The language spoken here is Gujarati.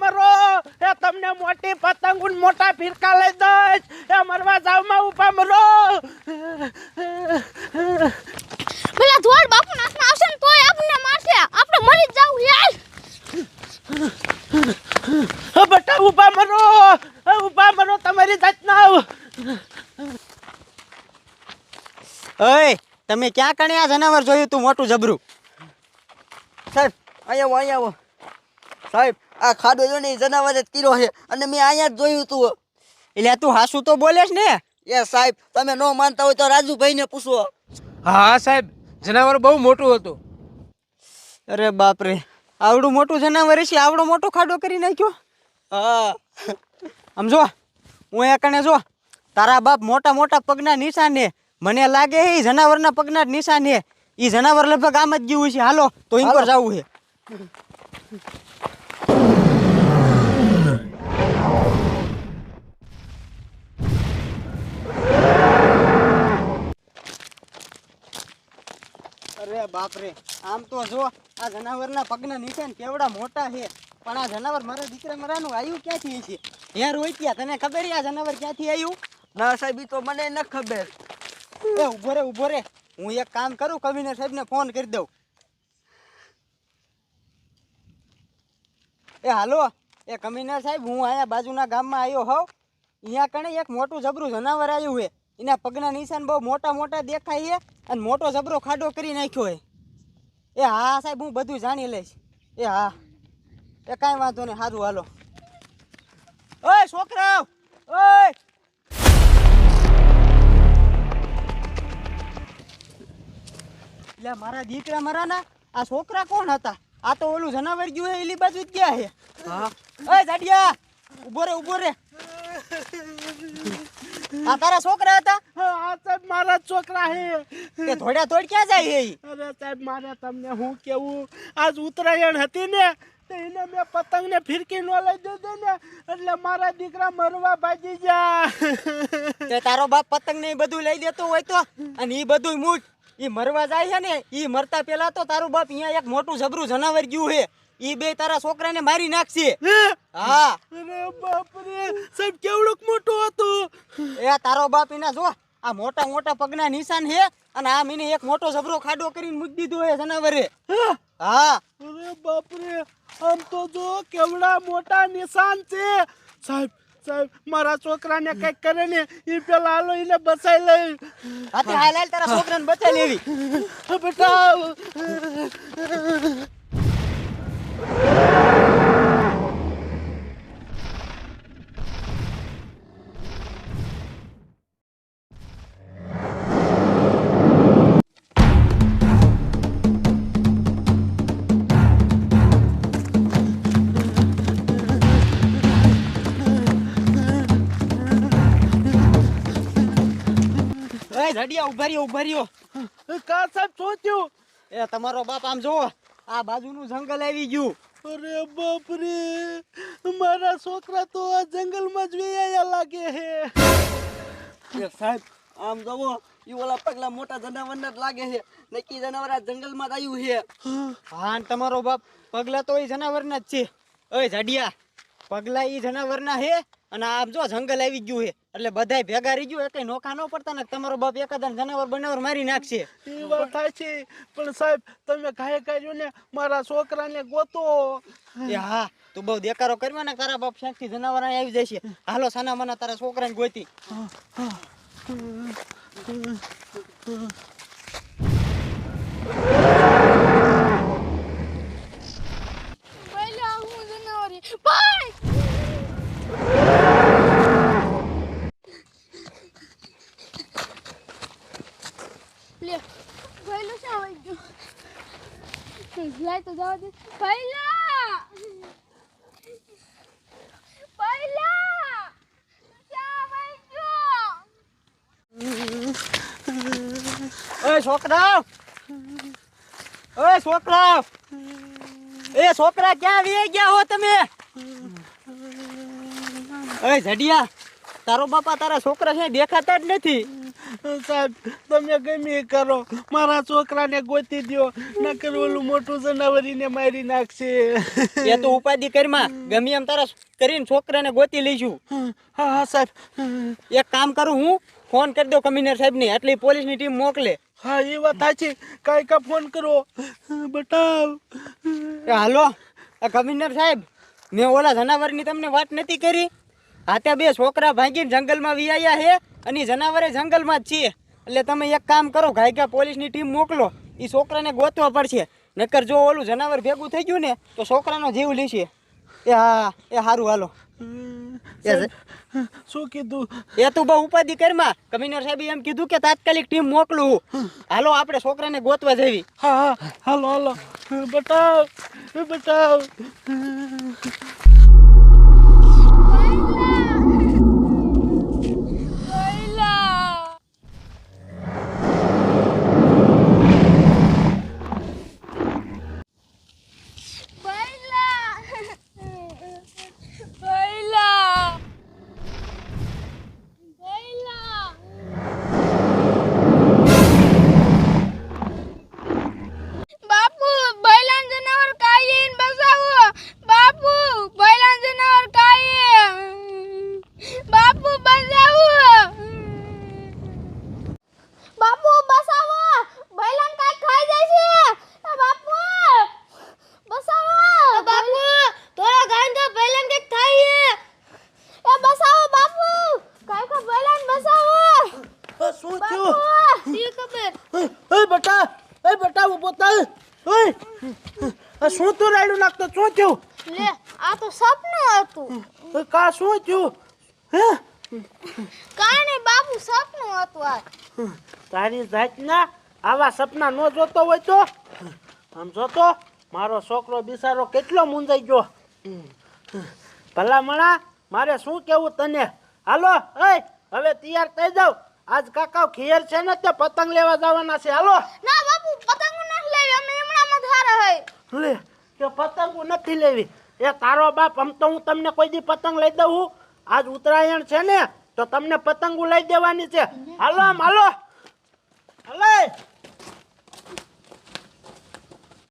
ના એ તમને મોટી પતંગ મોટા ફિરકા લઈ દઈશ. એ મરવા જાવમાં ઉપા મરો. ભલા ધોળ બાપુ નાસમાં આવશે તોય આપને મારશે. આપણે મરી જાવ યાર. હો બટા ઊભા મરો. ઉપા મરો તમારી જાત ના ઓય તમે ક્યાં કણ્યા? જનાવર જોયું તું મોટું જબરું. સાહેબ અહીંયા આવો અહીંયા આવો. સાહેબ આ ખાડો જો ને જનાવરે જ કીરો છે અને મેં અહીંયા જ જોયું તું. એટલે તું હાસુ તો બોલે ને? એ સાહેબ તમે ન માનતા હોય તો રાજુભાઈને પૂછો. હા સાહેબ જનાવર બહુ મોટું હતું. અરે બાપરે આવડું મોટું જનાવર છે આવડો મોટો ખાડો કરી નાખ્યો. હા. આમ જો હું એ કણે જો તારા બાપ મોટા મોટા પગના નિશાન હે મને લાગે છે ઈ જનાવરના પગના જ નિશાન. હે એ જનાવર લગભગ આમ જ ગયું છે. હાલો તો ઇન્કોર જવું છે. અરે બાપ રે આમ તો જો આ જનાવરના પગના નિશાન કેવડા મોટા છે. પણ આ જનાવર મારા દીકરા મારાનું આવ્યું ક્યાંથી છે યાર રોક્યા તને ખબર આ જનાવર ક્યાંથી આવ્યું ના સાહેબ તો મને ન ખબર. એ ઊભો રે ઊભો રે. હું એક કામ કરું કવિનર સાહેબને ફોન કરી દઉં. એ હાલો એ કમિનર સાહેબ હું અહીંયા બાજુના ગામમાં આવ્યો હોઉં. અહીંયા કણે એક મોટું જબરું જનાવર આવ્યું છે. એના પગના નિશાન બહુ મોટા મોટા દેખાય છે અને મોટો જબરો ખાડો કરી નાખ્યો હોય એ હા સાહેબ હું બધું જાણી લઈશ. એ હા. એ કાંઈ વાંધો નહીં સારું હાલો. ઓય છોકરાઓ! ઓય! એટલે મારા દીકરા મારા ના આ છોકરા કોણ હતા? આ તો ઓલું જનાવર ગયું હે એલી બાજુ જ ગયા હે હા. ઓય જાડિયા! ઊભો રે ઊભો રે. આ તારા છોકરા હતા? આ સાહેબ મારા છોકરા હે. તે ધોડ્યા થોડ ક્યાં જાય હે? અરે સાહેબ મારે તમને હું કેવું? આજ ઉત્તરાયણ હતી ને એને મેં પતંગને ફિરકી નો લઈ દીધો ને એટલે મારા દીકરા મરવા ભાગી ગયા. તે તારો બાપ પતંગ ને બધું લઈ દેતો હોય તો? અને ઈ બધું મૂઠ ઈ મરવા જાય છે ને ઈ મરતા પેલા તો તારું બાપ અહીંયા એક મોટું જબરું જનાવર ગયું હે. ઈ બે તારા છોકરાને મારી નાખશે. હા. અરે બાપરે સાહેબ કેવડોક મોટું હતું? એ તારો બાપ એના જો આ મોટા મોટા પગના નિશાન છે અને આ મીને એક મોટો જબરો ખાડો કરીને મૂકી દીધો હે જનાવરે. હા? અરે બાપરે આમ તો જો કેવડા મોટા નિશાન છે. સાહેબ સાહેબ મારા છોકરાને કંઈક કરે ને એ પેલા હાલો એને બચાઈ લઈ. હાથે હાલ તારા છોકરાને બચાવી લેવી. બેટા એ જડિયા ઊભા રહ્યો ઊભા રહ્યો. કા સાહેબ શું થયું? એ તમારો બાપ આમ જુઓ આ બાજુનું જંગલ આવી ગયું. અરે બાપરે મારા છોકરા તો આ જંગલમાં જ વેયા લાગે હે. એ સાહેબ આમ જવો ઈ ઓલા પગલા મોટા જનાવરના જ લાગે છે. નક્કી જનાવર આ જંગલમાં જ આવ્યું છે. હા તમારો બાપ પગલા તો એ જનાવરના જ છે. ઓય જાડિયા પગલા એ જનાવરના હે અને આમ જો જંગલ આવી ગયું હે એટલે બધાય ભેગા રહી ગયું એટલે નોખા ન પડતા ને તમારો બાપ એકાદા જનાવર બનાવર મારી નાખશે. એ વાત થાય છે પણ સાહેબ તમે ઘાય કર્યું ને મારા છોકરાને ગોતો. એ હા તું બહુ દેકારો કર્યો ને તારા બાપ શાંતિ જનાવર આવી જશે. હાલો સાના મના તારા છોકરાને ગોતી. પહેલા હું જનાવરી ભાઈ લે પહેલો શા આવી ગયો લાય તો જવા દે પહેલા છોકરા. ઓય છોકરા. એ છોકરા ક્યાં વી ગયા હો તમે? ઓય જડિયા, તારો બાપા તારા છોકરા છે, દેખાતા જ નથી. સાહેબ તમે ગમે કરો. મારા છોકરાને ગોતી દ્યો નકર ઓલું મોટું જનાવરીને મારી નાખશે. એ તો ઉપાધિ કરમાં. ગમે એમ તારા કરીને છોકરાને ગોતી લઈશું. હા હા સાહેબ. એક કામ કરું હું ફોન કરી દો કમિશનર સાહેબને એટલે પોલીસની ટીમ મોકલે. હા એ વાત સાચી. કાંઈ કા ફોન કરો. બટાવ હાલો કમિશનર સાહેબ મેં ઓલા જનાવરની તમને વાત નથી કરી? આ ત્યાં બે છોકરા ભાગીને જંગલમાં વિયાયા છે અને જનાવરે જંગલમાં જ છીએ. એટલે તમે એક કામ કરો ઘાયકા પોલીસની ટીમ મોકલો એ છોકરાને ગોતવા પડશે. નકર જો ઓલું જનાવર ભેગું થઈ ગયું ને તો છોકરાનો જીવ લેશે. એ હા એ સારું હાલો. શું કીધું? એ તું બહુ ઉપાધિ કરમાં. કમિશનર સાહેબ એમ કીધું કે તાત્કાલિક ટીમ મોકલું. હાલો આપણે છોકરાને ગોતવા જેવી હા હાલો હાલો. બતાવ બટાવ ભૈલા ભૈલા ભૈલા ભૈલા બાપુ ભૈલાન જનાવર કાઈન બસાવો બાપુ ભૈલાન જનાવર કાઈએ બાપુ બસાવો બાપુ બસાવો ભૈલાન કાઈ ખાઈ જાય છે એ બાપુ બસાવો બાપુ તોરા ગાંધા ભૈલાન કે ખાઈએ એ બસાવો બાપુ કાઈ કા ભૈલાન બસાવો આ શું થયું બાપુ સી ખબર એ બટા એ બટા ઊભો થાય ઓય આ શું તું રાયડું નાખતો? શું થયું? લે આ તો સપનું હતું. કા શું થયું? હે? કાને બાપુ સપનું હતું આ? તારી જાતના આવા સપના ન જોતો હોય તો? આમ જોતો મારો છોકરો બિસારો કેટલો મૂંઝાઈ ગયો. ભલામણા મારે શું કેવું તને? હાલો એ હવે તૈયાર થઈ જાવ. આજ કાકા ખીયર છે ને તે પતંગ લેવા જવાના છે. હાલો. ના બાપુ પતંગ નથી લેવી અમે હમણાંમાં ધારા હઈ લે કે પતંગ નથી લેવી. એ તારો બાપ, આમ તો હું તમને કોઈ દી પતંગ લઈ દઉં આજ ઉત્તરાયણ છે ને, તો તમને પતંગો લઈ દેવાની છે. હાલો, આમ હાલો. હાલો.